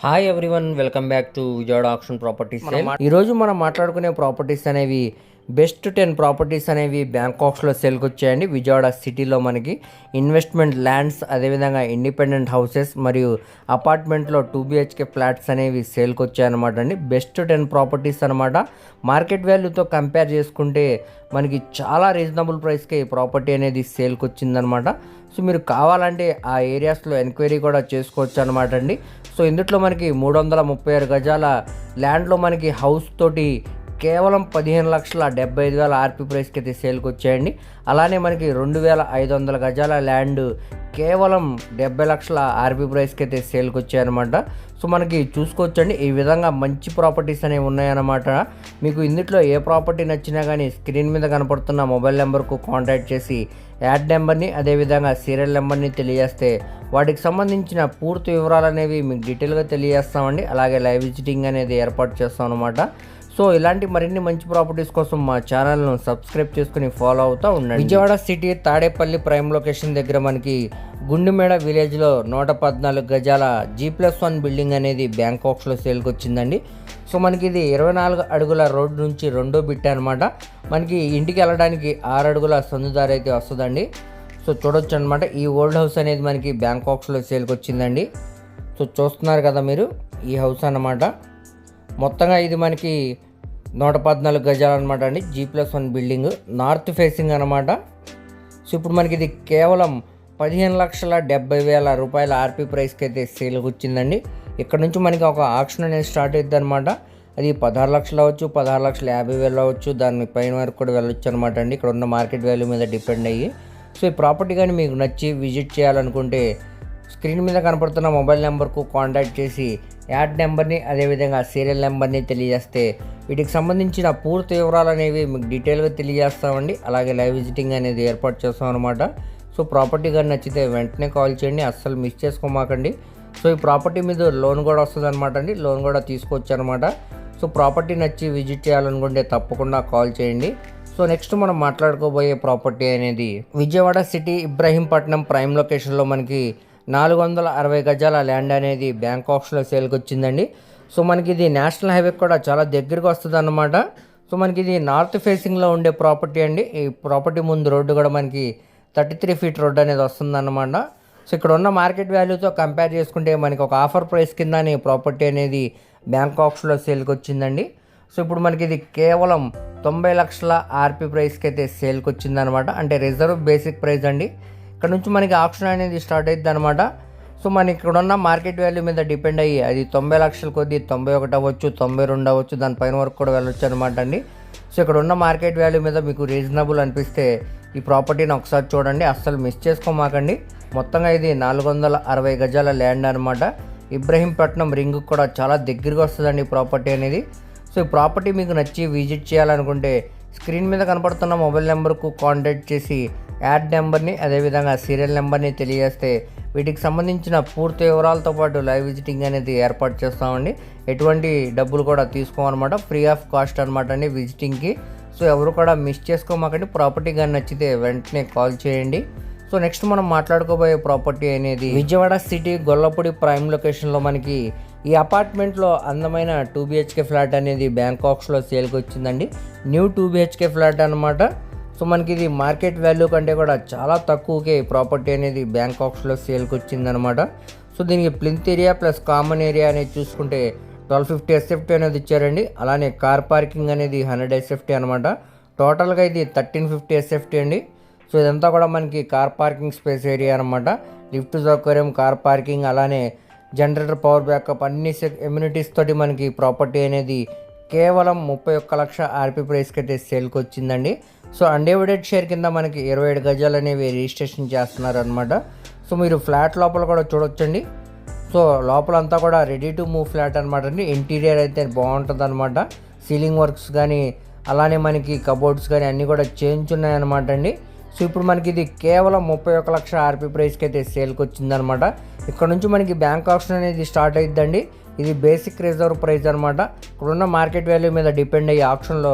Hi everyone welcome back to Vijayawada option properties ఈ రోజు మనం మాట్లాడుకునే ప్రాపర్టీస్ అనేవి బెస్ట్ టెన్ ప్రాపర్టీస్ అనేవి బ్యాంకాక్స్లో సేల్కి వచ్చాయండి విజయవాడ సిటీలో మనకి ఇన్వెస్ట్మెంట్ ల్యాండ్స్ అదేవిధంగా ఇండిపెండెంట్ హౌసెస్ మరియు అపార్ట్మెంట్లో టూ బిహెచ్కే ఫ్లాట్స్ అనేవి సేల్కి వచ్చాయన్నమాట అండి బెస్ట్ టెన్ ప్రాపర్టీస్ అనమాట మార్కెట్ వాల్యూతో కంపేర్ చేసుకుంటే మనకి చాలా రీజనబుల్ ప్రైస్కి ఈ ప్రాపర్టీ అనేది సేల్కి వచ్చిందనమాట సో మీరు కావాలంటే ఆ ఏరియాస్లో ఎంక్వైరీ కూడా చేసుకోవచ్చు అనమాట అండి సో ఇందులో మనకి మూడు వందల ముప్పై ఆరు గజాల ల్యాండ్లో మనకి హౌస్ తోటి కేవలం పదిహేను లక్షల డెబ్బై ఐదు వేల ఆర్పీ ప్రైస్కి అయితే సేల్కి వచ్చాయండి అలానే మనకి రెండు వేల ఐదు వందల గజాల ల్యాండ్ కేవలం డెబ్బై లక్షల ఆర్పి ప్రైస్కి అయితే సేల్కి వచ్చాయన్నమాట సో మనకి చూసుకోవచ్చండి. ఈ విధంగా మంచి ప్రాపర్టీస్ అనేవి ఉన్నాయన్నమాట. మీకు ఇందుట్లో ఏ ప్రాపర్టీ నచ్చినా కానీ స్క్రీన్ మీద కనపడుతున్న మొబైల్ నెంబర్కు కాంటాక్ట్ చేసి యాడ్ నెంబర్ని అదేవిధంగా సీరియల్ నెంబర్ని తెలియజేస్తే వాటికి సంబంధించిన పూర్తి వివరాలు అనేవి మీకు డీటెయిల్గా తెలియజేస్తామండి. అలాగే లైవ్ విజిటింగ్ అనేది ఏర్పాటు చేస్తాం అనమాట సో ఇలాంటి మరిన్ని మంచి ప్రాపర్టీస్ కోసం మా ఛానల్ను సబ్స్క్రైబ్ చేసుకుని ఫాలో అవుతూ ఉండండి. Vijayawada city Tadepalli prime location దగ్గర మనకి గుండుమేడ విలేజ్లో నూట పద్నాలుగు గజాల జీ ప్లస్ వన్ బిల్డింగ్ అనేది బ్యాంకాక్స్లో సేల్కి వచ్చిందండి సో మనకి ఇది ఇరవై నాలుగు అడుగుల రోడ్డు నుంచి రెండో బిట్ అనమాట మనకి ఇంటికి వెళ్ళడానికి ఆరు అడుగుల సందుదారి అయితే వస్తుందండి. సో చూడొచ్చు అనమాట ఈ ఓల్డ్ హౌస్ అనేది మనకి బ్యాంకాక్స్లో సేల్కి వచ్చిందండి సో చూస్తున్నారు కదా మీరు ఈ హౌస్ అన్నమాట. మొత్తంగా ఇది మనకి నూట పద్నాలుగు గజాలు అనమాట అండి. G plus one building north facing అనమాట సో ఇప్పుడు మనకి ఇది కేవలం పదిహేను లక్షల డెబ్బై వేల రూపాయల ఆర్పీ ప్రైస్కి అయితే సేల్కి వచ్చిందండి. ఇక్కడ నుంచి మనకి ఒక ఆప్షన్ అనేది స్టార్ట్ అవుతుంది అనమాట అది పదహారు లక్షలు అవ్వచ్చు పదహారు లక్షల యాభై వేలు అవ్వచ్చు దాని పైన వరకు కూడా వెళ్ళొచ్చు అనమాట అండి. ఇక్కడ ఉన్న మార్కెట్ వాల్యూ మీద డిపెండ్ అయ్యి. సో ఈ ప్రాపర్టీ కానీ మీకు నచ్చి విజిట్ చేయాలనుకుంటే స్క్రీన్ మీద కనపడుతున్న మొబైల్ నెంబర్కు కాంటాక్ట్ చేసి యాడ్ నెంబర్ని అదేవిధంగా సీరియల్ నెంబర్ని తెలియజేస్తే వీటికి సంబంధించిన పూర్తి వివరాలు అనేవి మీకు డీటెయిల్గా తెలియజేస్తామండి. అలాగే లైవ్ విజిటింగ్ అనేది ఏర్పాటు చేస్తాం అనమాట సో ప్రాపర్టీ కానీ నచ్చితే వెంటనే కాల్ చేయండి. అస్సలు మిస్ చేసుకోమాకండి. సో ఈ ప్రాపర్టీ మీద లోన్ కూడా వస్తుంది అనమాట అండి. లోన్ కూడా తీసుకోవచ్చు అనమాట సో ప్రాపర్టీ నచ్చి విజిట్ చేయాలనుకుంటే తప్పకుండా కాల్ చేయండి. సో నెక్స్ట్ మనం మాట్లాడుకోబోయే ప్రాపర్టీ అనేది విజయవాడ సిటీ ఇబ్రహీంపట్నం ప్రైమ్ లొకేషన్లో మనకి నాలుగు వందల అరవై గజాల ల్యాండ్ అనేది బ్యాంకాక్స్లో సేల్కి వచ్చిందండి సో మనకి ఇది నేషనల్ హైవే కూడా చాలా దగ్గరకు వస్తుంది అన్నమాట సో మనకి ఇది నార్త్ ఫేసింగ్లో ఉండే ప్రాపర్టీ అండి. ఈ ప్రాపర్టీ ముందు రోడ్డు కూడా మనకి థర్టీ త్రీ ఫీట్ రోడ్ అనేది వస్తుందన్నమాట. సో ఇక్కడ ఉన్న మార్కెట్ వాల్యూతో కంపేర్ చేసుకుంటే మనకి ఒక ఆఫర్ ప్రైస్ కింద ప్రాపర్టీ అనేది బ్యాంకాక్స్లో సేల్కి వచ్చిందండి సో ఇప్పుడు మనకి ఇది కేవలం తొంభై లక్షల ఆర్పి ప్రైస్కి అయితే సేల్కి వచ్చిందనమాట అంటే రిజర్వ్ బేసిక్ ప్రైస్ అండి. ఇక్కడ నుంచి మనకి ఆప్షన్ అనేది స్టార్ట్ అవుతుంది అనమాట సో మన ఇక్కడ ఉన్న మార్కెట్ వాల్యూ మీద డిపెండ్ అయ్యి అది తొంభై లక్షల కొద్ది తొంభై ఒకటి అవ్వచ్చు తొంభై రెండు అవ్వచ్చు దానిపైన వరకు కూడా వెళ్ళొచ్చు అనమాట అండి. సో ఇక్కడ ఉన్న మార్కెట్ వాల్యూ మీద మీకు రీజనబుల్ అనిపిస్తే ఈ ప్రాపర్టీని ఒకసారి చూడండి. అస్సలు మిస్ చేసుకోమాకండి. మొత్తంగా ఇది నాలుగు వందల అరవై గజాల ల్యాండ్ అనమాట ఇబ్రహీంపట్నం రింగ్ కూడా చాలా దగ్గరగా వస్తుందండి ఈ ప్రాపర్టీ అనేది. సో ఈ ప్రాపర్టీ మీకు నచ్చి విజిట్ చేయాలనుకుంటే స్క్రీన్ మీద కనపడుతున్న మొబైల్ నెంబర్కు కాంటాక్ట్ చేసి యాడ్ నెంబర్ని అదేవిధంగా సీరియల్ నెంబర్ని తెలియజేస్తే వీటికి సంబంధించిన పూర్తి వివరాలతో పాటు లైవ్ విజిటింగ్ అనేది ఏర్పాటు చేస్తామండి. ఎటువంటి డబ్బులు కూడా తీసుకోమన్నమాట. ఫ్రీ ఆఫ్ కాస్ట్ అనమాట అండి విజిటింగ్కి. సో ఎవరు కూడా మిస్ చేసుకోమాకండి. ప్రాపర్టీ కానీ నచ్చితే వెంటనే కాల్ చేయండి. సో నెక్స్ట్ మనం మాట్లాడుకోబోయే ప్రాపర్టీ అనేది విజయవాడ సిటీ గొల్లపూడి ప్రైమ్ లొకేషన్లో మనకి ఈ అపార్ట్మెంట్లో అందమైన టూ బిహెచ్కే ఫ్లాట్ అనేది బ్యాంకాక్స్లో సేల్కి వచ్చిందండి న్యూ టూ బిహెచ్కే ఫ్లాట్ అనమాట సో మనకి ఇది మార్కెట్ వాల్యూ కంటే కూడా చాలా తక్కువకే ప్రాపర్టీ అనేది బ్యాంకాక్స్లో సేల్కి వచ్చిందనమాట సో దీనికి plinth area plus common area అనేది చూసుకుంటే ట్వెల్వ్ ఫిఫ్టీ ఎస్ఎఫ్టీ అనేది ఇచ్చారండి. అలానే కార్ పార్కింగ్ అనేది హండ్రెడ్ ఎస్ఎఫ్టీ అనమాట టోటల్గా ఇది థర్టీన్ ఫిఫ్టీ ఎస్ఎఫ్టీ అండి. సో ఇదంతా కూడా మనకి కార్ పార్కింగ్ స్పేస్ ఏరియా అనమాట లిఫ్ట్ సౌకర్యం కార్ పార్కింగ్ అలానే జనరేటర్ పవర్ బ్యాకప్ అన్ని ఎమ్యూనిటీస్ తోటి మనకి ప్రాపర్టీ అనేది కేవలం ముప్పై ఒక్క లక్ష ఆర్పీ ప్రైస్కి అయితే సేల్కి వచ్చిందండి సో అన్డివైడెడ్ షేర్ కింద మనకి ఇరవై ఏడు గజాలు అనేవి రిజిస్ట్రేషన్ చేస్తున్నారు అనమాట సో మీరు ఫ్లాట్ లోపల కూడా చూడొచ్చండి. సో లోపల అంతా కూడా రెడీ టు మూవ్ ఫ్లాట్ అనమాట అండి. ఇంటీరియర్ అయితే బాగుంటుంది అనమాట సీలింగ్ వర్క్స్ కానీ అలానే మనకి కబోర్డ్స్ కానీ అన్నీ కూడా చేంజ్ ఉన్నాయన్నమాట అండి. సో ఇప్పుడు మనకి ఇది కేవలం ముప్పై ఒక లక్ష ఆర్పీ ప్రైస్కి అయితే సేల్కి వచ్చిందనమాట. ఇక్కడ నుంచి మనకి బ్యాంక్ ఆప్షన్ అనేది స్టార్ట్ అయిద్దండి. ఇది బేసిక్ రిజర్వ్ ప్రైస్ అనమాట. ఇక్కడున్న మార్కెట్ వాల్యూ మీద డిపెండ్ అయ్యే ఆప్షన్లో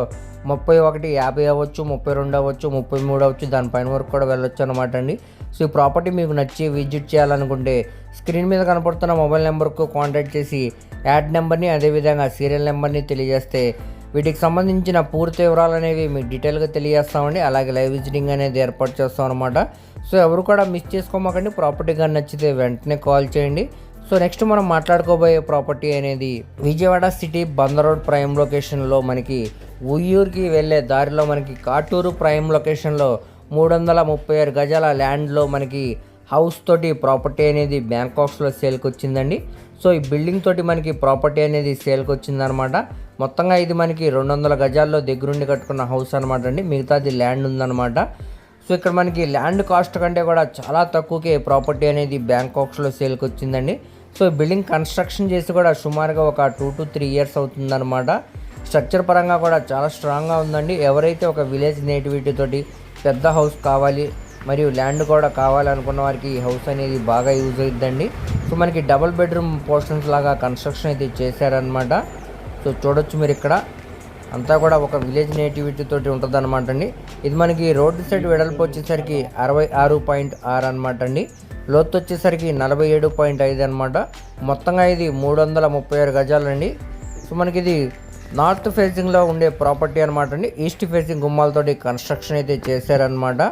ముప్పై ఒకటి యాభై అవ్వచ్చు ముప్పై రెండు అవ్వచ్చు ముప్పై మూడు అవ్వచ్చు దానిపైన వరకు కూడా వెళ్ళొచ్చు అనమాట అండి. సో ఈ ప్రాపర్టీ మీకు నచ్చి విజిట్ చేయాలనుకుంటే స్క్రీన్ మీద కనపడుతున్న మొబైల్ నెంబర్కు కాంటాక్ట్ చేసి యాడ్ నెంబర్ని అదేవిధంగా సీరియల్ నెంబర్ని తెలియజేస్తే వీటికి సంబంధించిన పూర్తి వివరాలు అనేవి మీకు డీటెయిల్గా తెలియజేస్తామండి. అలాగే లైవ్ విజిటింగ్ అనేది ఏర్పాటు చేస్తాం అనమాట సో ఎవరు కూడా మిస్ చేసుకోమాకండి. ప్రాపర్టీ కానీ నచ్చితే వెంటనే కాల్ చేయండి. సో నెక్స్ట్ మనం మాట్లాడుకోబోయే ప్రాపర్టీ అనేది Vijayawada city Bandar road prime లొకేషన్లో మనకి ఉయ్యూరుకి వెళ్ళే దారిలో మనకి కాటూరు ప్రైమ్ లొకేషన్లో మూడు వందల ముప్పై ఆరు గజాల ల్యాండ్లో మనకి హౌస్ తోటి ప్రాపర్టీ అనేది బ్యాంకాక్స్లో సేల్కి వచ్చిందండి. సో ఈ బిల్డింగ్ తోటి మనకి ప్రాపర్టీ అనేది సేల్కి వచ్చిందనమాట. మొత్తంగా ఇది మనకి రెండు వందల గజాల్లో దగ్గరుండి కట్టుకున్న హౌస్ అనమాట అండి. మిగతాది ల్యాండ్ ఉందన్నమాట సో ఇక్కడ మనకి ల్యాండ్ కాస్ట్ కంటే కూడా చాలా తక్కువకే ప్రాపర్టీ అనేది బ్యాంకాక్స్లో సేల్కి వచ్చిందండి. సో బిల్డింగ్ కన్స్ట్రక్షన్ చేసి కూడా సుమారుగా ఒక టూ టు త్రీ ఇయర్స్ అవుతుందన్నమాట స్ట్రక్చర్ పరంగా కూడా చాలా స్ట్రాంగ్గా ఉందండి. ఎవరైతే ఒక విలేజ్ నేటివిటీ తోటి పెద్ద హౌస్ కావాలి మరియు ల్యాండ్ కూడా కావాలనుకున్న వారికి ఈ హౌస్ అనేది బాగా యూజ్ అవుతుందండి సో మనకి డబుల్ బెడ్రూమ్ పోర్షన్స్ లాగా కన్స్ట్రక్షన్ అయితే చేశారనమాట సో చూడొచ్చు మీరు ఇక్కడ. అంతా కూడా ఒక విలేజ్ నేటివిటీ తోటి ఉంటుంది అనమాట అండి. ఇది మనకి రోడ్డు సైడ్ వెడల్పు వచ్చేసరికి అరవై ఆరు పాయింట్ ఆరు అనమాట అండి. లోతు వచ్చేసరికి నలభై ఏడు పాయింట్ ఐదు అనమాట మొత్తంగా ఇది మూడు వందల ముప్పై ఆరు గజాలండి. సో మనకి ఇది నార్త్ ఫేసింగ్లో ఉండే ప్రాపర్టీ అనమాట అండి. ఈస్ట్ ఫేసింగ్ గుమ్మాలతోటి కన్స్ట్రక్షన్ అయితే చేశారనమాట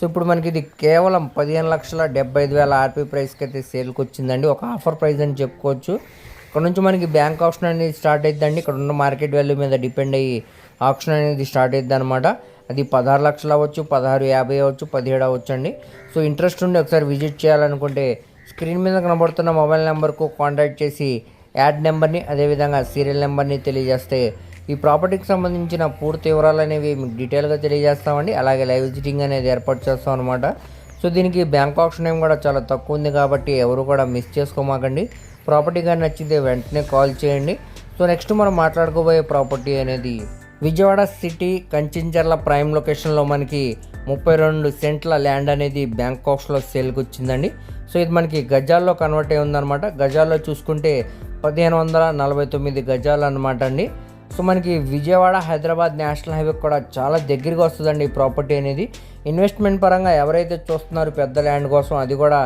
సో ఇప్పుడు మనకి ఇది కేవలం పదిహేను లక్షల డెబ్బై ఐదు వేల ఆర్పీ ప్రైస్కి అయితే సేల్కి వచ్చిందండి. ఒక ఆఫర్ ప్రైస్ అని చెప్పుకోవచ్చు. ఇక్కడ నుంచి మనకి బ్యాంక్ ఆప్షన్ అనేది స్టార్ట్ అవుతుందండి ఇక్కడ ఉన్న మార్కెట్ వాల్యూ మీద డిపెండ్ అయ్యి ఆప్షన్ అనేది స్టార్ట్ అవుతుంది అనమాట అది పదహారు లక్షలు అవ్వచ్చు పదహారు యాభై అవ్వచ్చు పదిహేడు అవ్వచ్చు అండి. సో ఇంట్రెస్ట్ ఉండి ఒకసారి విజిట్ చేయాలనుకుంటే స్క్రీన్ మీద కనబడుతున్న మొబైల్ నెంబర్కు కాంటాక్ట్ చేసి యాడ్ నెంబర్ని అదేవిధంగా సీరియల్ నెంబర్ని తెలియజేస్తే ఈ ప్రాపర్టీకి సంబంధించిన పూర్తి వివరాలు అనేవి మీకు డీటెయిల్గా తెలియజేస్తామండి. అలాగే లైవ్ విజిటింగ్ అనేది ఏర్పాటు చేస్తాం అనమాట సో దీనికి బ్యాంక్ ఆప్షన్ ఏం కూడా చాలా తక్కువ ఉంది కాబట్టి ఎవరు కూడా మిస్ చేసుకోమాకండి. ప్రాపర్టీ కానీ నచ్చితే వెంటనే కాల్ చేయండి. సో నెక్స్ట్ మనం మాట్లాడుకోబోయే ప్రాపర్టీ అనేది విజయవాడ సిటీ కంచించర్ల ప్రైమ్ లొకేషన్లో మనకి ముప్పై రెండు సెంట్ల ల్యాండ్ అనేది బ్యాంకాక్స్లో సేల్కి వచ్చిందండి. సో ఇది మనకి గజాల్లో కన్వర్ట్ అయి ఉందన్నమాట. గజాల్లో చూసుకుంటే పదిహేను వందల నలభై తొమ్మిది గజాలు అనమాట అండి. సో మనకి విజయవాడ హైదరాబాద్ నేషనల్ హైవే కూడా చాలా దగ్గరగా వస్తుందండి ఈ ప్రాపర్టీ అనేది. ఇన్వెస్ట్మెంట్ పరంగా ఎవరైతే చూస్తున్నారో పెద్ద ల్యాండ్ కోసం అది కూడా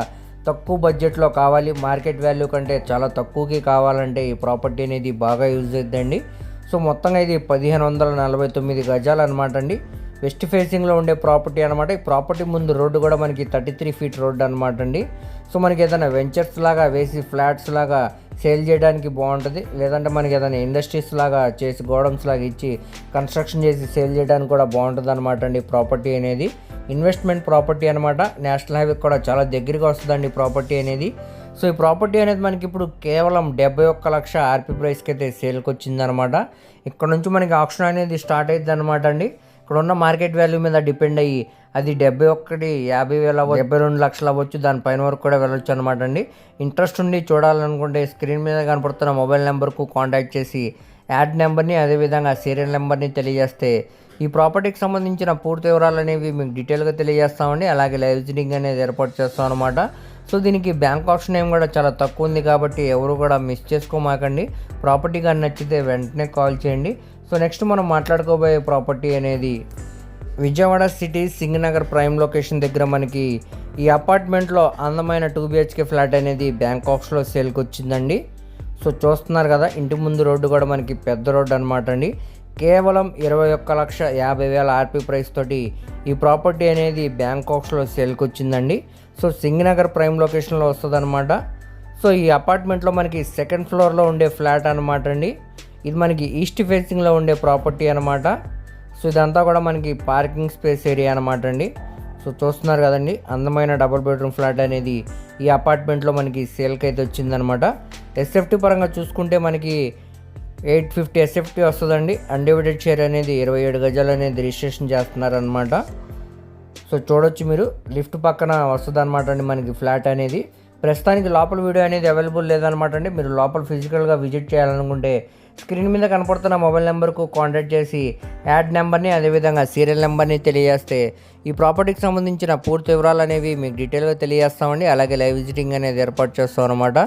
తక్కువ బడ్జెట్లో కావాలి. మార్కెట్ వాల్యూ కంటే చాలా తక్కువకి కావాలంటే ఈ ప్రాపర్టీ అనేది బాగా యూజ్ అవుతుందండి సో మొత్తంగా ఇది పదిహేను వందల నలభై తొమ్మిది గజాలు అనమాట అండి. వెస్ట్ ఫేసింగ్లో ఉండే ప్రాపర్టీ అనమాట ఈ ప్రాపర్టీ ముందు రోడ్డు కూడా మనకి థర్టీ త్రీ ఫీట్ రోడ్డు అనమాట అండి. సో మనకి ఏదైనా వెంచర్స్ లాగా వేసి ఫ్లాట్స్ లాగా సేల్ చేయడానికి బాగుంటుంది. లేదంటే మనకి ఏదైనా ఇండస్ట్రీస్ లాగా చేసి గోడౌన్స్ లాగా ఇచ్చి కన్స్ట్రక్షన్ చేసి సేల్ చేయడానికి కూడా బాగుంటుంది అనమాట అండి ప్రాపర్టీ అనేది. ఇన్వెస్ట్మెంట్ ప్రాపర్టీ అనమాట నేషనల్ హైవే కూడా చాలా దగ్గరగా వస్తుందండి ప్రాపర్టీ అనేది. సో ఈ ప్రాపర్టీ అనేది మనకి ఇప్పుడు కేవలం డెబ్బై ఒక్క లక్ష ఆర్పీ ప్రైస్కి అయితే సేల్కి వచ్చిందనమాట ఇక్కడ నుంచి మనకి ఆప్షన్ అనేది స్టార్ట్ అవుతుంది అనమాట అండి. ఇక్కడ ఉన్న మార్కెట్ వాల్యూ మీద డిపెండ్ అయ్యి అది డెబ్బై ఒకటి యాభై వేల డెబ్బై రెండు లక్షలు అవ్వచ్చు దానిపైన వరకు కూడా వెళ్ళొచ్చు అనమాట అండి. ఇంట్రెస్ట్ ఉండి చూడాలనుకుంటే స్క్రీన్ మీద కనపడుతున్న మొబైల్ నెంబర్కు కాంటాక్ట్ చేసి యాడ్ నెంబర్ని అదేవిధంగా సీరియల్ నెంబర్ని తెలియజేస్తే ఈ ప్రాపర్టీకి సంబంధించిన పూర్తి వివరాలు అనేవి మీకు డీటెయిల్గా తెలియజేస్తామండి. అలాగే లైవ్ జీనింగ్ అనేది ఏర్పాటు చేస్తాం అనమాట సో దీనికి బ్యాంక్ ఆప్షన్ ఏం కూడా చాలా తక్కువ ఉంది కాబట్టి ఎవరు కూడా మిస్ చేసుకోమాకండి. ప్రాపర్టీ కానీ నచ్చితే వెంటనే కాల్ చేయండి. సో నెక్స్ట్ మనం మాట్లాడుకోబోయే ప్రాపర్టీ అనేది Vijayawada city Singh Nagar prime location దగ్గర మనకి ఈ అపార్ట్మెంట్లో అందమైన టూ బిహెచ్కే ఫ్లాట్ అనేది బ్యాంకాక్స్లో సేల్కి వచ్చిందండి. సో చూస్తున్నారు కదా ఇంటి ముందు రోడ్డు కూడా మనకి పెద్ద రోడ్డు అనమాట అండి. కేవలం ఇరవై ఒక్క లక్ష యాభై వేల ఆర్పీ ప్రైస్ తోటి ఈ ప్రాపర్టీ అనేది బ్యాంకాక్స్లో సేల్కి వచ్చిందండి. సో సింగనగర్ ప్రైమ్ లొకేషన్లో వస్తుంది అనమాట సో ఈ అపార్ట్మెంట్లో మనకి సెకండ్ ఫ్లోర్లో ఉండే ఫ్లాట్ అనమాట అండి. ఇది మనకి ఈస్ట్ ఫేసింగ్లో ఉండే ప్రాపర్టీ అనమాట సో ఇదంతా కూడా మనకి పార్కింగ్ స్పేస్ ఏరియా అనమాట అండి. సో చూస్తున్నారు కదండి అందమైన డబుల్ బెడ్రూమ్ ఫ్లాట్ అనేది ఈ అపార్ట్మెంట్లో మనకి సేల్కి అయితే వచ్చిందనమాట ఎస్ఎఫ్టీ పరంగా చూసుకుంటే మనకి ఎయిట్ ఫిఫ్టీ ఎస్ఎఫ్టీ వస్తుందండి. అన్డివిడెడ్ షేర్ అనేది ఇరవై ఏడు గజాలు అనేది రిజిస్ట్రేషన్ చేస్తున్నారనమాట సో చూడొచ్చు మీరు. లిఫ్ట్ పక్కన వస్తుంది అనమాట అండి మనకి ఫ్లాట్ అనేది. ప్రస్తుతానికి లోపల వీడియో అనేది అవైలబుల్ లేదనమాట అండి. మీరు లోపల ఫిజికల్గా విజిట్ చేయాలనుకుంటే స్క్రీన్ మీద కనపడుతున్న మొబైల్ నెంబర్కు కాంటాక్ట్ చేసి యాడ్ నెంబర్ని అదేవిధంగా సీరియల్ నెంబర్ని తెలియజేస్తే ఈ ప్రాపర్టీకి సంబంధించిన పూర్తి వివరాలు అనేవి మీకు డీటెయిల్గా తెలియజేస్తామండి. అలాగే లైవ్ విజిటింగ్ అనేది ఏర్పాటు చేస్తాం అనమాట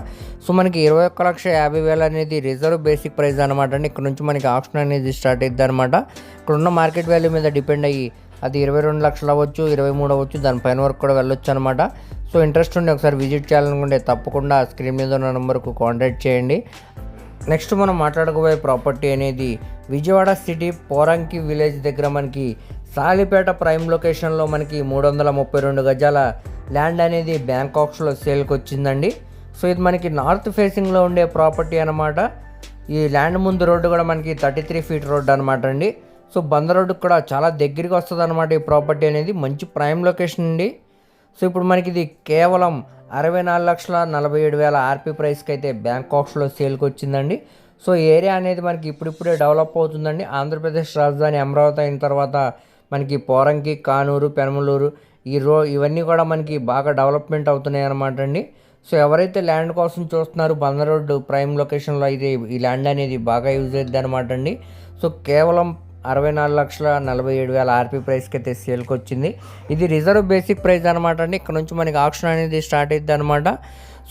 సో మనకి ఇరవై ఒక్క లక్ష యాభై వేలు అనేది రిజర్వ్ బేసిక్ ప్రైస్ అనమాట అండి. ఇక్కడ నుంచి మనకి ఆప్షన్ అనేది స్టార్ట్ అవుతుంది అనమాట ఇక్కడ ఉన్న మార్కెట్ వాల్యూ మీద డిపెండ్ అయ్యి అది ఇరవై రెండు లక్షలు అవ్వచ్చు ఇరవై మూడు అవ్వచ్చు దానిపైన వరకు కూడా వెళ్ళొచ్చు అనమాట సో ఇంట్రెస్ట్ ఉండి ఒకసారి విజిట్ చేయాలనుకుంటే తప్పకుండా స్క్రీన్ మీద ఉన్న నెంబర్కు కాంటాక్ట్ చేయండి. నెక్స్ట్ మనం మాట్లాడుకోబోయే ప్రాపర్టీ అనేది విజయవాడ సిటీ పోరంకి విలేజ్ దగ్గర మనకి సాలిపేట ప్రైమ్ లొకేషన్లో మనకి మూడు వందల ముప్పై రెండు గజాల ల్యాండ్ అనేది బ్యాంకాక్స్లో సేల్కి వచ్చిందండి. సో ఇది మనకి నార్త్ ఫేసింగ్లో ఉండే ప్రాపర్టీ అనమాట ఈ ల్యాండ్ ముందు రోడ్డు కూడా మనకి థర్టీ త్రీ ఫీట్ రోడ్డు అనమాట అండి. సో బందర్ రోడ్డు కూడా చాలా దగ్గరికి వస్తుంది అనమాట ఈ ప్రాపర్టీ అనేది. మంచి ప్రైమ్ లొకేషన్ అండి. సో ఇప్పుడు మనకి ఇది కేవలం అరవై నాలుగు లక్షల నలభై ఏడు వేల ఆర్పీ ప్రైస్కి అయితే బ్యాంకాక్స్లో సేల్కి వచ్చిందండి సో ఏరియా అనేది మనకి ఇప్పుడిప్పుడే డెవలప్ అవుతుందండి. ఆంధ్రప్రదేశ్ రాజధాని అమరావతి అయిన తర్వాత మనకి పోరంకి కానూరు పెనమలూరు ఈ రో ఇవన్నీ కూడా మనకి బాగా డెవలప్మెంట్ అవుతున్నాయి అనమాట అండి. సో ఎవరైతే ల్యాండ్ కోసం చూస్తున్నారో బందర్ రోడ్డు ప్రైమ్ లొకేషన్లో అయితే ఈ ల్యాండ్ అనేది బాగా యూజ్ అవుతుంది అనమాట అండి. సో కేవలం అరవై నాలుగు లక్షల నలభై ఏడు వేల ఆర్పీ ప్రైస్కి అయితే సేల్కి వచ్చింది ఇది రిజర్వ్ బేసిక్ ప్రైస్ అనమాట అండి. ఇక్కడ నుంచి మనకి ఆప్షన్ అనేది స్టార్ట్ అవుతుంది అనమాట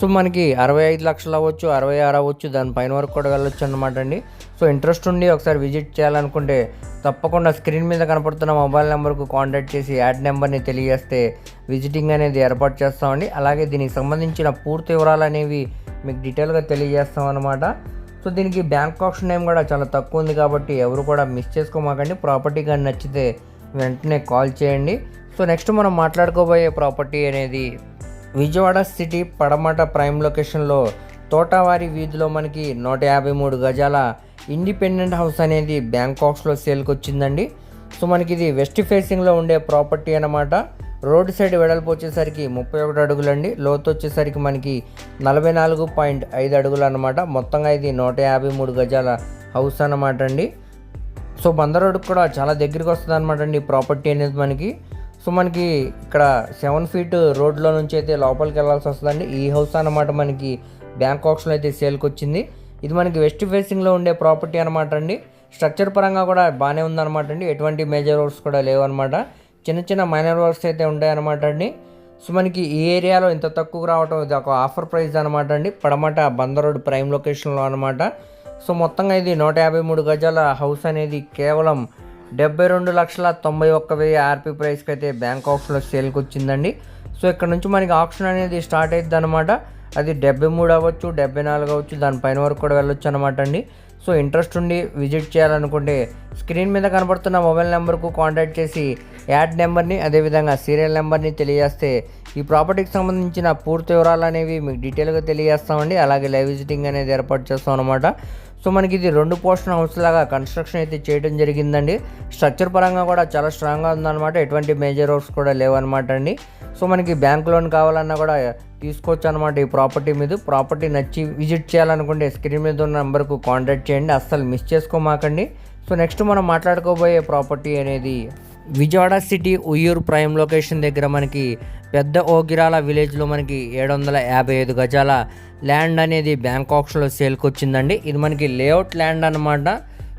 సో మనకి అరవై ఐదు లక్షలు అవ్వచ్చు అరవై ఆరు అవ్వచ్చు దానిపైన వరకు కూడా వెళ్ళొచ్చు అనమాట అండి. సో ఇంట్రెస్ట్ ఉండి ఒకసారి విజిట్ చేయాలనుకుంటే తప్పకుండా స్క్రీన్ మీద కనపడుతున్న మొబైల్ నెంబర్కు కాంటాక్ట్ చేసి యాడ్ నెంబర్ని తెలియజేస్తే విజిటింగ్ అనేది ఏర్పాటు చేస్తామండి. అలాగే దీనికి సంబంధించిన పూర్తి వివరాలు అనేవి మీకు డీటెయిల్గా తెలియజేస్తాం అనమాట సో దీనికి బ్యాంక్ ఆప్షన్ నేమ్ కూడా చాలా తక్కువ ఉంది కాబట్టి ఎవరు కూడా మిస్ చేసుకోమాకండి. ప్రాపర్టీ కానీ నచ్చితే వెంటనే కాల్ చేయండి. సో నెక్స్ట్ మనం మాట్లాడుకోబోయే ప్రాపర్టీ అనేది విజయవాడ సిటీ పడమట ప్రైమ్ లొకేషన్లో తోటవారి వీధిలో మనకి నూట యాభై మూడు గజాల ఇండిపెండెంట్ హౌస్ అనేది బ్యాంకాక్స్లో సేల్కి వచ్చిందండి. సో మనకి ఇది వెస్ట్ ఫేసింగ్లో ఉండే ప్రాపర్టీ అన్నమాట. రోడ్ సైడ్ వెడల్పు వచ్చేసరికి ముప్పై ఒకటి అడుగులండి. లోతు వచ్చేసరికి మనకి నలభై నాలుగు పాయింట్ ఐదు అడుగులు అనమాట మొత్తంగా ఇది నూట యాభై మూడు గజాల హౌస్ అన్నమాట అండి. సో బందర్ రోడ్కి కూడా చాలా దగ్గరికి వస్తుంది అనమాట అండి. ప్రాపర్టీ అనేది మనకి. సో మనకి ఇక్కడ సెవెన్ ఫీట్ రోడ్లో నుంచి అయితే లోపలికి వెళ్ళాల్సి వస్తుందండి. ఈ హౌస్ అన్నమాట మనకి బ్యాంక్ బ్యాంకాక్స్లో అయితే సేల్కి వచ్చింది. ఇది మనకి వెస్ట్ ఫేసింగ్లో ఉండే ప్రాపర్టీ అనమాట అండి. స్ట్రక్చర్ పరంగా కూడా బాగానే ఉందన్నమాట అండి. ఎటువంటి మేజర్ రోడ్స్ కూడా లేవన్నమాట చిన్న చిన్న మైనర్ వర్క్స్ అయితే ఉంటాయన్నమాట అండి. సో మనకి ఈ ఏరియాలో ఇంత తక్కువ రావటం ఇది ఒక ఆఫర్ ప్రైస్ అనమాట అండి. పడమట బందర్ రోడ్ ప్రైమ్ లొకేషన్లో అనమాట సో మొత్తంగా ఇది నూట యాభై మూడు గజాల హౌస్ అనేది కేవలం డెబ్బై రెండు లక్షల తొంభై ఒక్క వెయ్యి ఆర్పీ ప్రైస్కి అయితే బ్యాంక్ ఆప్షన్లో సేల్కి వచ్చిందండి. సో ఇక్కడ నుంచి మనకి ఆప్షన్ అనేది స్టార్ట్ అవుతుంది అనమాట అది డెబ్బై మూడు అవ్వచ్చు డెబ్బై నాలుగు అవ్వచ్చు దానిపైన వరకు కూడా వెళ్ళొచ్చు అనమాట అండి. సో ఇంట్రెస్ట్ ఉండి విజిట్ చేయాలనుకుంటే స్క్రీన్ మీద కనబడుతున్న మొబైల్ నెంబర్కు కాంటాక్ట్ చేసి యాడ్ నెంబర్ని అదేవిధంగా సీరియల్ నెంబర్ని తెలియజేస్తే ఈ ప్రాపర్టీకి సంబంధించిన పూర్తి వివరాలు అనేవి మీకు డీటెయిల్గా తెలియజేస్తామండి. అలాగే లైవ్ విజిటింగ్ అనేది ఏర్పాటు చేస్తాం అనమాట సో మనకి ఇది రెండు పోర్షన్ హౌస్ లాగా కన్స్ట్రక్షన్ అయితే చేయడం జరిగిందండి. స్ట్రక్చర్ పరంగా కూడా చాలా స్ట్రాంగ్గా ఉందన్నమాట. ఎటువంటి మేజర్ వర్క్స్ కూడా లేవన్నమాట అండి. సో మనకి బ్యాంక్ లోన్ కావాలన్నా కూడా తీసుకోవచ్చు అనమాట ఈ ప్రాపర్టీ మీద. ప్రాపర్టీ నచ్చి విజిట్ చేయాలనుకుంటే స్క్రీన్ మీద ఉన్న నెంబర్కు కాంటాక్ట్ చేయండి. అస్సలు మిస్ చేసుకోమాకండి. సో నెక్స్ట్ మనం మాట్లాడుకోబోయే ప్రాపర్టీ అనేది Vijayawada city Vuyyuru prime location దగ్గర మనకి పెద్ద ఓగిరాల విలేజ్లో మనకి ఏడు వందల యాభై ఐదు గజాల ల్యాండ్ అనేది బ్యాంకాక్స్లో సేల్కి వచ్చిందండి ఇది మనకి లేఅవుట్ ల్యాండ్ అనమాట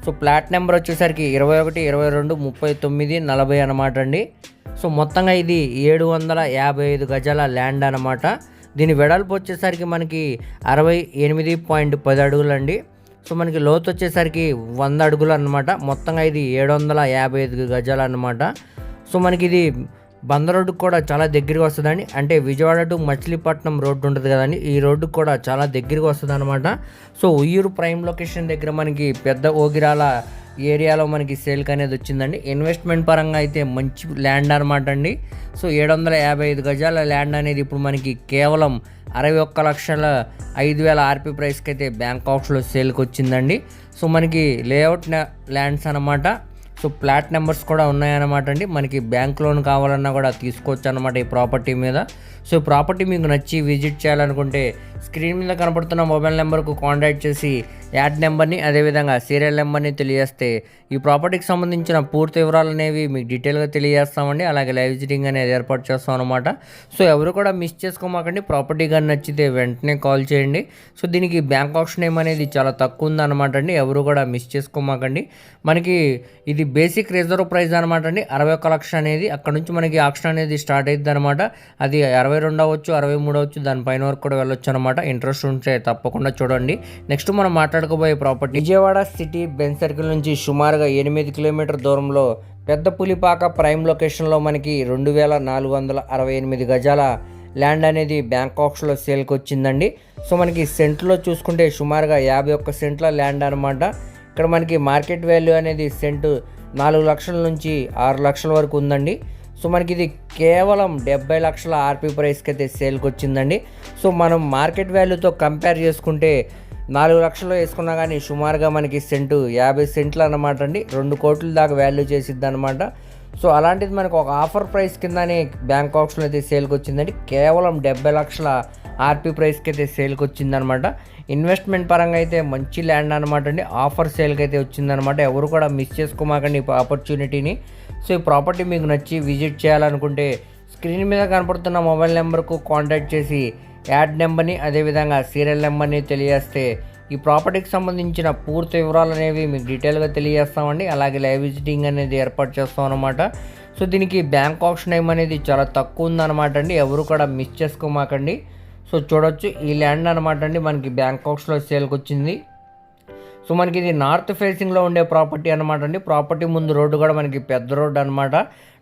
సో ప్లాట్ నెంబర్ వచ్చేసరికి ఇరవై ఒకటి ఇరవై రెండు ముప్పై తొమ్మిది నలభై అనమాట అండి. సో మొత్తంగా ఇది ఏడు వందల యాభై ఐదు గజాల ల్యాండ్ అనమాట దీని వెడల్పు వచ్చేసరికి మనకి అరవై ఎనిమిది పాయింట్ పది అడుగులండి. సో మనకి లోతు వచ్చేసరికి వంద అడుగులు అనమాట మొత్తంగా ఇది ఏడు వందల యాభై ఐదు గజాలు అనమాట సో మనకి ఇది బంద రోడ్డుకు కూడా చాలా దగ్గరికి వస్తుందండి. అంటే విజయవాడ టు మచిలీపట్నం రోడ్డు ఉంటుంది కదండి. ఈ రోడ్డుకు కూడా చాలా దగ్గరికి వస్తుంది అనమాట సో ఉయ్యూరు ప్రైమ్ లొకేషన్ దగ్గర మనకి పెద్ద ఓగిరాల ఏరియాలో మనకి సేల్కి అనేది వచ్చిందండి. ఇన్వెస్ట్మెంట్ పరంగా అయితే మంచి ల్యాండ్ అనమాట అండి. సో ఏడు వందల యాభై ఐదు గజాల ల్యాండ్ అనేది ఇప్పుడు మనకి కేవలం అరవై ఒక్క లక్షల ఐదు వేల ఆర్పీ ప్రైస్కి అయితే బ్యాంకాక్స్లో సేల్కి వచ్చిందండి. సో మనకి లేఅవుట్ ల్యాండ్స్ అనమాట సో ప్లాట్ నెంబర్స్ కూడా ఉన్నాయన్నమాట అండి. మనకి బ్యాంక్ లోన్ కావాలన్నా కూడా తీసుకోవచ్చు అనమాట ఈ ప్రాపర్టీ మీద. సో ప్రాపర్టీ మీకు నచ్చి విజిట్ చేయాలనుకుంటే స్క్రీన్ మీద కనపడుతున్న మొబైల్ నెంబర్కు కాంటాక్ట్ చేసి యాడ్ నెంబర్ని అదేవిధంగా సీరియల్ నెంబర్ని తెలియజేస్తే ఈ ప్రాపర్టీకి సంబంధించిన పూర్తి వివరాలు అనేవి మీకు డీటెయిల్గా తెలియజేస్తామండి. అలాగే లైవ్ విజిటింగ్ అనేది ఏర్పాటు చేస్తాం అనమాట సో ఎవరు కూడా మిస్ చేసుకోమాకండి. ప్రాపర్టీ కానీ నచ్చితే వెంటనే కాల్ చేయండి. సో దీనికి బ్యాంక్ ఆప్షన్ ఏమనేది చాలా తక్కువ ఉందన్నమాట అండి. ఎవరు కూడా మిస్ చేసుకోమాకండి. మనకి ఇది బేసిక్ రిజర్వ్ ప్రైస్ అనమాట అండి. అరవై ఒక్క లక్ష అనేది అక్కడ నుంచి మనకి ఆప్షన్ అనేది స్టార్ట్ అవుతుంది అనమాట అది అరవై రెండు అవ్వచ్చు అరవై మూడు అవ్వచ్చు దానిపైన వరకు కూడా వెళ్ళొచ్చు అనమాట ఇంట్రెస్ట్ ఉంటే తప్పకుండా చూడండి. నెక్స్ట్ మనం మాట్లాడుకోబోయే property Vijayawada city Benz circle నుంచి సుమారుగా ఎనిమిది కిలోమీటర్ దూరంలో పెద్ద పులిపాక ప్రైమ్ లొకేషన్లో మనకి రెండు వేల నాలుగు వందల అరవై ఎనిమిది గజాల ల్యాండ్ అనేది బ్యాంకాక్స్లో సేల్కి వచ్చిందండి. సో మనకి సెంట్లో చూసుకుంటే సుమారుగా యాభై ఒక్క సెంట్ల ల్యాండ్ అనమాట ఇక్కడ మనకి మార్కెట్ వాల్యూ అనేది సెంటు నాలుగు లక్షల నుంచి ఆరు లక్షల వరకు ఉందండి. సో మనకి ఇది కేవలం డెబ్బై లక్షల ఆర్పీ ప్రైస్కి అయితే సేల్కి వచ్చిందండి సో మనం మార్కెట్ వాల్యూతో కంపేర్ చేసుకుంటే నాలుగు లక్షలు వేసుకున్నా కానీ సుమారుగా మనకి సెంటు యాభై సెంట్లు అనమాట అండి. రెండు కోట్ల దాకా వాల్యూ చేసిద్ది అనమాట సో అలాంటిది మనకు ఒక ఆఫర్ ప్రైస్ కిందనే బ్యాంకాక్స్లో అయితే సేల్కి వచ్చిందండి కేవలం డెబ్బై లక్షల ఆర్పీ ప్రైస్కి అయితే సేల్కి వచ్చిందనమాట ఇన్వెస్ట్మెంట్ పరంగా అయితే మంచి ల్యాండ్ అనమాట అండి. ఆఫర్ సేల్కి అయితే వచ్చిందనమాట ఎవరు కూడా మిస్ చేసుకోమాకండి ఆపర్చునిటీని. సో ఈ ప్రాపర్టీ మీకు నచ్చి విజిట్ చేయాలనుకుంటే స్క్రీన్ మీద కనపడుతున్న మొబైల్ నెంబర్కు కాంటాక్ట్ చేసి యాడ్ నెంబర్ని అదేవిధంగా సీరియల్ నెంబర్ని తెలియజేస్తే ఈ ప్రాపర్టీకి సంబంధించిన పూర్తి వివరాలు అనేవి మీకు డీటెయిల్గా తెలియజేస్తామండి. అలాగే లైవ్ విజిటింగ్ అనేది ఏర్పాటు చేస్తాం అనమాట సో దీనికి బ్యాంక్ ఆప్షన్ టైం అనేది చాలా తక్కువ ఉందన్నమాట అండి. ఎవరు కూడా మిస్ చేసుకోమాకండి. సో చూడొచ్చు ఈ ల్యాండ్ అనమాట అండి. మనకి బ్యాంకాక్స్లో సేల్కి వచ్చింది. సో మనకి ఇది నార్త్ ఫేసింగ్లో ఉండే ప్రాపర్టీ అనమాట అండి. ప్రాపర్టీ ముందు రోడ్డు కూడా మనకి పెద్ద రోడ్డు అనమాట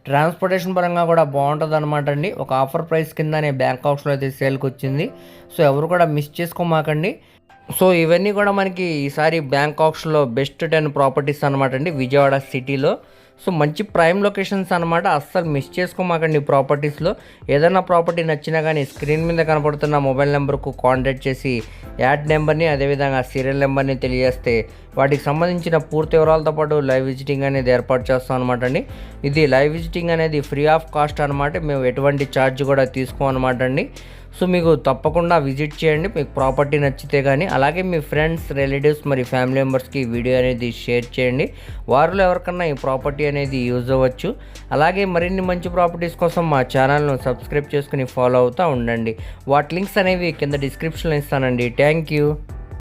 ట్రాన్స్పోర్టేషన్ పరంగా కూడా బాగుంటుంది అనమాట అండి. ఒక ఆఫర్ ప్రైస్ కిందనే బ్యాంకాక్స్లో అయితే సేల్కి వచ్చింది. సో ఎవరు కూడా మిస్ చేసుకోమాకండి. సో ఇవన్నీ కూడా మనకి ఈసారి బ్యాంకాక్స్లో బెస్ట్ టెన్ ప్రాపర్టీస్ అనమాట అండి విజయవాడ సిటీలో. సో మంచి ప్రైమ్ లొకేషన్స్ అనమాట అస్సలు మిస్ చేసుకోమాకండి ప్రాపర్టీస్లో. ఏదైనా ప్రాపర్టీ నచ్చినా కానీ స్క్రీన్ మీద కనపడుతున్న మొబైల్ నెంబర్కు కాంటాక్ట్ చేసి యాడ్ నెంబర్ని అదేవిధంగా సీరియల్ నెంబర్ని తెలియజేస్తే వాటికి సంబంధించిన పూర్తి వివరాలతో పాటు లైవ్ విజిటింగ్ అనేది ఏర్పాటు చేస్తాం అనమాట అండి. ఇది లైవ్ విజిటింగ్ అనేది ఫ్రీ ఆఫ్ కాస్ట్ అనమాట మేము ఎటువంటి ఛార్జ్ కూడా తీసుకోమన్నమాట అండి. సో మీకు తప్పకుండా విజిట్ చేయండి మీకు ప్రాపర్టీ నచ్చితే కానీ అలాగే మీ ఫ్రెండ్స్ రిలేటివ్స్ మరి ఫ్యామిలీ మెంబర్స్కి వీడియో అనేది షేర్ చేయండి. వారిలో ఎవరికన్నా ఈ ప్రాపర్టీ అనేది యూజ్ అవ్వచ్చు. అలాగే మరిన్ని మంచి ప్రాపర్టీస్ కోసం మా ఛానల్ను సబ్స్క్రైబ్ చేసుకుని ఫాలో అవుతూ ఉండండి. వాటి లింక్స్ అనేవి కింద డిస్క్రిప్షన్లో ఇస్తానండి. Thank you.